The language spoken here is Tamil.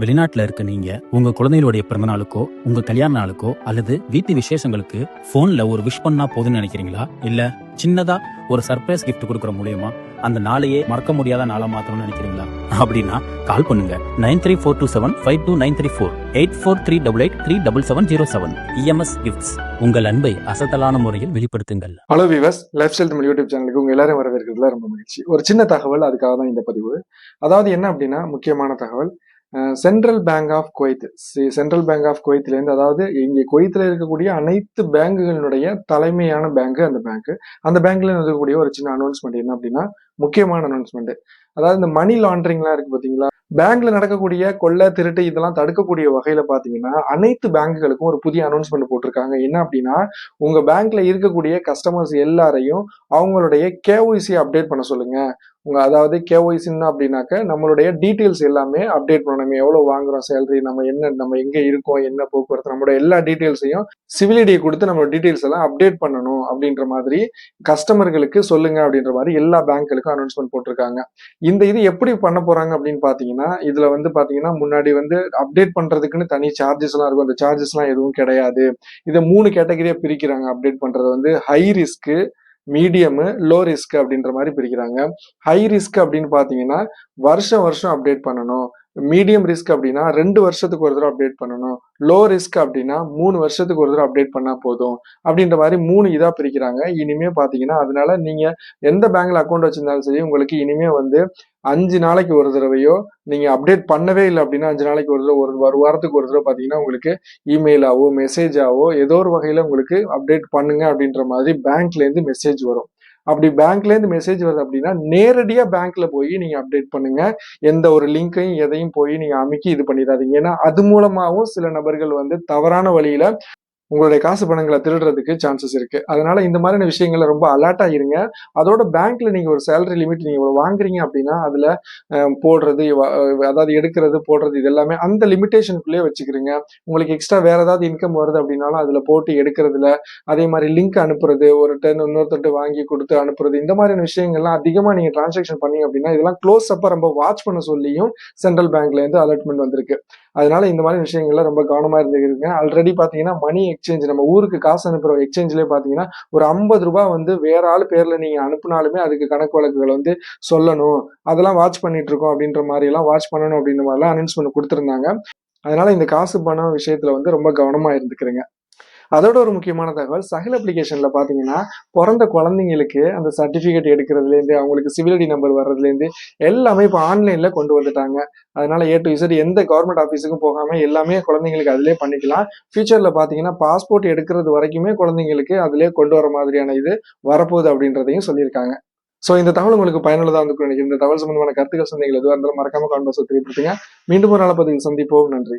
வெளிநாட்டுல இருக்க நீங்க உங்க குழந்தைகளுடைய பிறந்த நாளுக்கோ உங்க கல்யாண நாளுக்கோ அல்லது வீட்டு விசேஷங்களுக்கு போன்ல ஒரு விஷ் பண்ணா போதும்னு நினைக்கிறீங்களா? இல்ல சின்னதா ஒரு சர்ப்ரைஸ் கிஃப்ட் கொடுக்கற மூலியமா அந்த நாளையே மறக்க முடியாத நாளா மாத்தணும்னு நினைக்கிறீங்களா? அப்படின்னா கால் பண்ணுங்க. Nine three four two seven five two nine three four eight four three double eight three double seven zero seven EMS gifts உங்கள் அன்பை அசத்தலான முறையில் வெளிப்படுத்துங்கள். Hello Vivas lifestyle Tamil YouTube சேனலுக்கு உங்க எல்லாரும் வரவேற்கிறதுல ரொம்ப மகிழ்ச்சி. ஒரு சின்ன தகவல் அதுக்காக தான் இந்த பதிவு. அதாவது என்ன அப்படின்னா முக்கியமான தகவல் central bank of Kuwait central bank of குவைத்திலேருந்து அதாவது இங்கே குவைத்தில் இருக்கக்கூடிய அனைத்து பேங்குகளினுடைய தலைமையான பேங்க் அந்த பேங்க் அந்த பேங்க்ல இருக்கக்கூடிய ஒரு சின்ன அனௌன்ஸ்மெண்ட் என்ன அப்படின்னா முக்கியமான அனௌன்ஸ்மெண்ட் அதாவது இந்த மணி லாண்டரிங்லாம் இருக்கு பார்த்தீங்களா பேங்க்ல நடக்கக்கூடிய கொள்ளை திருட்டு இதெல்லாம் தடுக்கக்கூடிய வகையில பாத்தீங்கன்னா அனைத்து பேங்குகளுக்கும் ஒரு புதிய அனௌன்ஸ்மெண்ட் போட்டிருக்காங்க. என்ன அப்படின்னா உங்க பேங்க்ல இருக்கக்கூடிய கஸ்டமர்ஸ் எல்லாரையும் அவங்களுடைய கேஒய்சி அப்டேட் பண்ண சொல்லுங்க. உங்கள் அதாவது கேஒய்சின்னு அப்படின்னாக்க நம்மளுடைய டீட்டெயில்ஸ் எல்லாமே அப்டேட் பண்ணணும். நம்ம எவ்வளோ வாங்குறோம் சேலரி நம்ம என்ன நம்ம எங்கே இருக்கோம் என்ன போக்குவரத்து நம்மளோட எல்லா டீட்டெயில்ஸையும் சிவிலிட்டியை கொடுத்து நம்ம டீட்டெயில்ஸ் எல்லாம் அப்டேட் பண்ணணும் அப்படின்ற மாதிரி கஸ்டமர்களுக்கு சொல்லுங்க அப்படின்ற மாதிரி எல்லா பேங்க்களுக்கும் அனௌன்ஸ்மெண்ட் போட்டிருக்காங்க. இந்த இது எப்படி பண்ண போகிறாங்க அப்படின்னு பார்த்தீங்கன்னா இதில் வந்து பார்த்தீங்கன்னா முன்னாடி வந்து அப்டேட் பண்ணுறதுக்குன்னு தனி சார்ஜஸ்லாம் இருக்கும். அந்த சார்ஜஸ்லாம் எதுவும் கிடையாது. இதை மூணு கேட்டகரியாக பிரிக்கிறாங்க. அப்டேட் பண்ணுறது வந்து high risk medium low risk அப்படின்ற மாதிரி பிரிக்கிறாங்க. ஹை ரிஸ்க் அப்படின்னு பார்த்தீங்கன்னா வருஷம் வருஷம் அப்டேட் பண்ணணும். மீடியம் ரிஸ்க் அப்படின்னா ரெண்டு வருஷத்துக்கு ஒரு தடவை அப்டேட் பண்ணணும். லோ ரிஸ்க் அப்படின்னா மூணு வருஷத்துக்கு ஒரு தடவை அப்டேட் பண்ணா போதும். அப்படின்ற மாதிரி மூணு இதா பிரிக்கிறாங்க. இனிமே பாத்தீங்கன்னா அதனால நீங்க எந்த பேங்க்ல அக்கௌண்ட் வச்சிருந்தாலும் சரி உங்களுக்கு இனிமே வந்து அஞ்சு நாளைக்கு ஒரு தடவையோ நீங்க அப்டேட் பண்ணவே இல்லை அப்படின்னா அஞ்சு நாளைக்கு ஒரு தடவை ஒரு ஒரு வாரத்துக்கு ஒரு தடவை பாத்தீங்கன்னா உங்களுக்கு இமெயிலாவோ மெசேஜாவோ ஏதோ ஒரு வகையில உங்களுக்கு அப்டேட் பண்ணுங்க அப்படின்ற மாதிரி பேங்க்ல இருந்து மெசேஜ் வரும். அப்படி பேங்க்ல இருந்து மெசேஜ் வருது அப்படின்னா நேரடியா பேங்க்ல போய் நீங்க அப்டேட் பண்ணுங்க. எந்த ஒரு லிங்கையும் எதையும் போய் நீங்க அமைக்கி இது பண்ணிடாதீங்க. ஏன்னா அது மூலமாவும் சில நபர்கள் வந்து தவறான வழியில உங்களுடைய காசு பணங்களை திருடுறதுக்கு சான்சஸ் இருக்கு. அதனால இந்த மாதிரியான விஷயங்களை ரொம்ப அலர்ட்டா இருங்க. அதோட பேங்க்ல நீங்க ஒரு சேலரி லிமிட் நீங்க இவ்வளவு வாங்குறீங்க அப்படின்னா அதுல போடுறது அதாவது எடுக்கிறது போடுறது இது எல்லாமே அந்த லிமிட்டேஷனுக்குள்ளேயே வச்சுக்கிறீங்க உங்களுக்கு எக்ஸ்ட்ரா வேற ஏதாவது இன்கம் வருது அப்படின்னாலும் அதுல போட்டு எடுக்கிறதுல அதே மாதிரி லிங்க் அனுப்புறது ஒரு டென் இன்னொருத்தட்டு வாங்கி கொடுத்து அனுப்புறது இந்த மாதிரியான விஷயங்கள்லாம் அதிகமா நீங்க டிரான்சாக்ஷன் பண்ணீங்க அப்படின்னா இதெல்லாம் க்ளோஸ் அப்ப ரொம்ப வாட்ச் பண்ண சொல்லியும் சென்ட்ரல் பேங்க்ல இருந்து அலர்ட்மெண்ட் வந்திருக்கு. அதனால இந்த மாதிரி விஷயங்கள்ல ரொம்ப கவனமா இருந்துக்கிறீங்க ஆல்ரெடி பாத்தீங்கன்னா மணி எக்ஸ்சேஞ்ச் நம்ம ஊருக்கு காசு அனுப்புற எக்ஸ்சேஞ்ச்லயே பாத்தீங்கன்னா ஒரு ஐம்பது ரூபாய் வந்து வேற ஆள் பேர்ல நீங்க அனுப்புனாலுமே அதுக்கு கணக்கு வழக்குகள் வந்து சொல்லணும். அதெல்லாம் வாட்ச் பண்ணிட்டு இருக்கோம் அப்படின்ற மாதிரி எல்லாம் வாட்ச் பண்ணணும் அப்படின்ற மாதிரிலாம் அனௌன்ஸ்மெண்ட் கொடுத்துருந்தாங்க. அதனால இந்த காசு பணம் விஷயத்துல வந்து ரொம்ப கவனமா இருந்துக்கிறேங்க அதோட ஒரு முக்கியமான தகவல் சஹல் அப்ளிகேஷனில் பார்த்தீங்கன்னா பிறந்த குழந்தைங்களுக்கு அந்த சர்டிஃபிகேட் எடுக்கிறதுலேருந்து அவங்களுக்கு சிவிலடி நம்பர் வர்றதுலேருந்து எல்லாமே இப்போ ஆன்லைனில் கொண்டு வந்துட்டாங்க. அதனால ஏ டு இசட் எந்த கவர்மெண்ட் ஆஃபீஸுக்கும் போகாமல் எல்லாமே குழந்தைங்களுக்கு அதிலே பண்ணிக்கலாம். ஃபியூச்சரில் பார்த்தீங்கன்னா பாஸ்போர்ட் எடுக்கிறது வரைக்குமே குழந்தைங்களுக்கு அதிலே கொண்டு வர மாதிரியான இது வரப்போகுது அப்படின்றதையும் சொல்லியிருக்காங்க. ஸோ இந்த தகவல் உங்களுக்கு பயனுள்ளதாக வந்து நினைக்கிறேன். இந்த தகவல் சம்பந்தமான கருத்துக்கள் சந்தைகள் எதுவாக இருந்தாலும் மறக்காம கான்வர்ஸ் தெரியப்படுத்துங்க. மீண்டும் ஒரு நாள் பதிவு சந்திப்போம். நன்றி.